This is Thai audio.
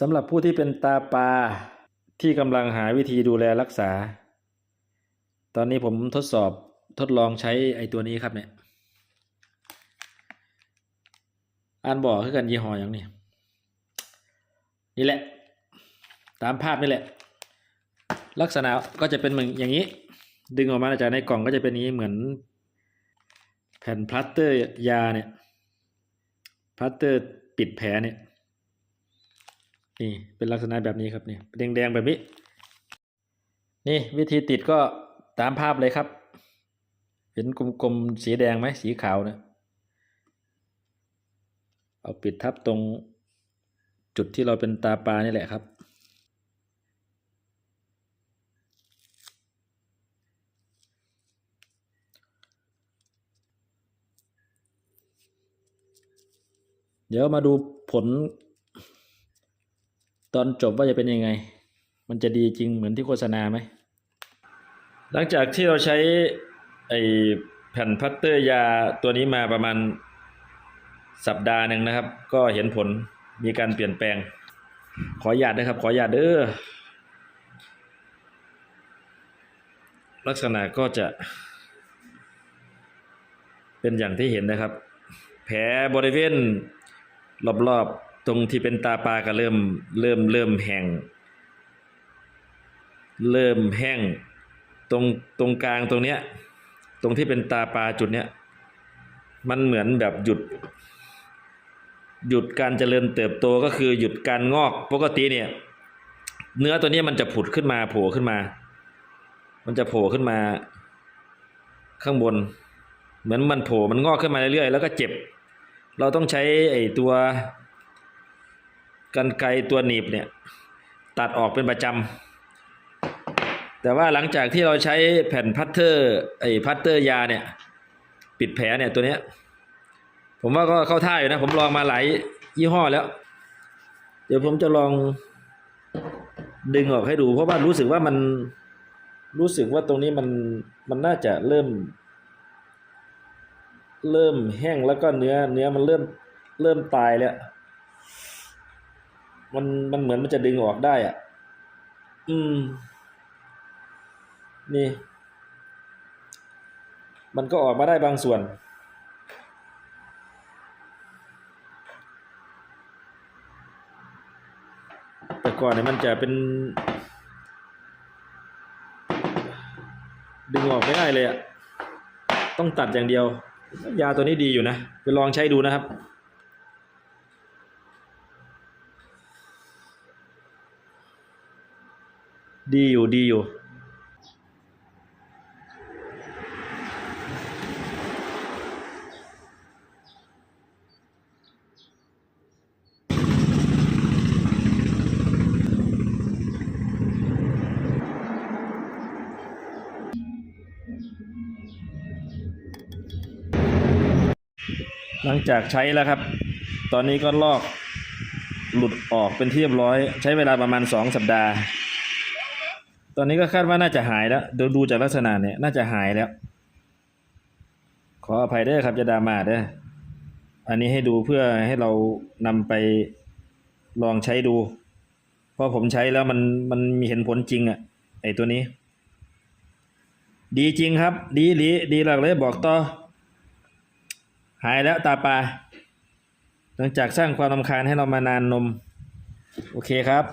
สำหรับผู้ที่เป็นตาปลาที่กำลังหาวิธีดูแลรักษา ตอนนี้ผมทดสอบทดลองใช้ไอ้ตัวนี้ครับเนี่ยอ่านบอกคือกันยี่ห้ออย่างนี้นี่แหละ ตามภาพนี่แหละ ลักษณะก็จะเป็นเหมือนอย่างนี้ ดึงออกมาจากในกล่องก็จะเป็นอย่างนี้เหมือน แผ่นพลาสเตอร์ยาเนี่ยพลาสเตอร์ปิดแผลเนี่ย นี่เป็นลักษณะแบบนี้ครับนี่แดงๆแบบนี้ นี่วิธีติดก็ตามภาพเลยครับ เห็นกลมๆสีแดงไหมสีขาวนะเอาปิดทับตรงจุดที่เราเป็นตาปลานี่แหละครับ เดี๋ยวมาดูผล ตอนจบว่าจะเป็นยังไง มันจะดีจริงเหมือนที่โฆษณาไหม หลังจากที่เราใช้ไอแผ่นพัตเตอร์ยาตัวนี้มาประมาณสัปดาห์หนึ่งนะครับ ก็เห็นผลมีการเปลี่ยนแปลง ขออนุญาตนะครับ ขออนุญาตเด้อลักษณะก็จะ เป็นอย่างที่เห็นนะครับ แผลบริเวณรอบๆ ตรงที่เป็นตาปลาก็เริ่มเริ่มเริ่มแห้งเริ่มแห้งตรงตรงกลางตรงเนี้ย ตรงที่เป็นตาปลาจุดเนี้ยมันเหมือนแบบหยุด หยุดการเจริญเติบโตก็คือหยุดการงอกปกติเนี่ย เนื้อตัวนี้มันจะผุดขึ้นมาโผล่ขึ้นมา มันจะโผล่ขึ้นมา ข้างบน เหมือนมันโผล่มันงอกขึ้นมาเรื่อยๆแล้วก็เจ็บ เราต้องใช้ไอ้ตัว กันไกตัวหนีบเนี่ยตัดออกเป็นประจำแต่ว่าหลังจากที่เราใช้แผ่นพัตเตอร์ไอ้พัตเตอร์ยาเนี่ยปิดแผลเนี่ยตัวเนี้ยผมว่าก็เข้าท่าอยู่นะ ผมลองมาหลายยี่ห้อแล้ว เดี๋ยวผมจะลองดึงออกให้ดู เพราะว่ารู้สึกว่ามันรู้สึกว่าตรงนี้มันมันน่าจะเริ่ม เริ่มแห้งแล้วก็เนื้อเนื้อมันเริ่มเริ่มตายแล้ว มันมันเหมือนมันจะดึงออกได้อะ อืม นี่ มันก็ออกมาได้บางส่วน แต่ก่อนเนี่ยมันจะเป็น ดึงออกไม่ได้เลยอะ ต้องตัดอย่างเดียว ยาตัวนี้ดีอยู่นะ ไปลองใช้ดูนะครับ ดีอยู่ดีอยู่ หลังจากใช้แล้วครับ ตอนนี้ก็ลอกหลุดออกเป็นที่เรียบร้อย ใช้เวลาประมาณสองสัปดาห์ ตอนนี้ก็คาดว่าน่าจะหายแล้วดูดูจากลักษณะเนี่ยน่าจะหายแล้ว ขออภัยเด้อครับจะดรามาเด้ออันนี้ให้ดูเพื่อให้เรานำไปลองใช้ดู เพราะผมใช้แล้วมันมันมีเห็นผลจริงอะ่ะไอตัวนี้ ดีจริงครับ ดีหลีดีหลักเลยบอกต่อ หายแล้วตาปลาหลังจากสร้างความรำคาญให้เรามานานนม โอเคครับ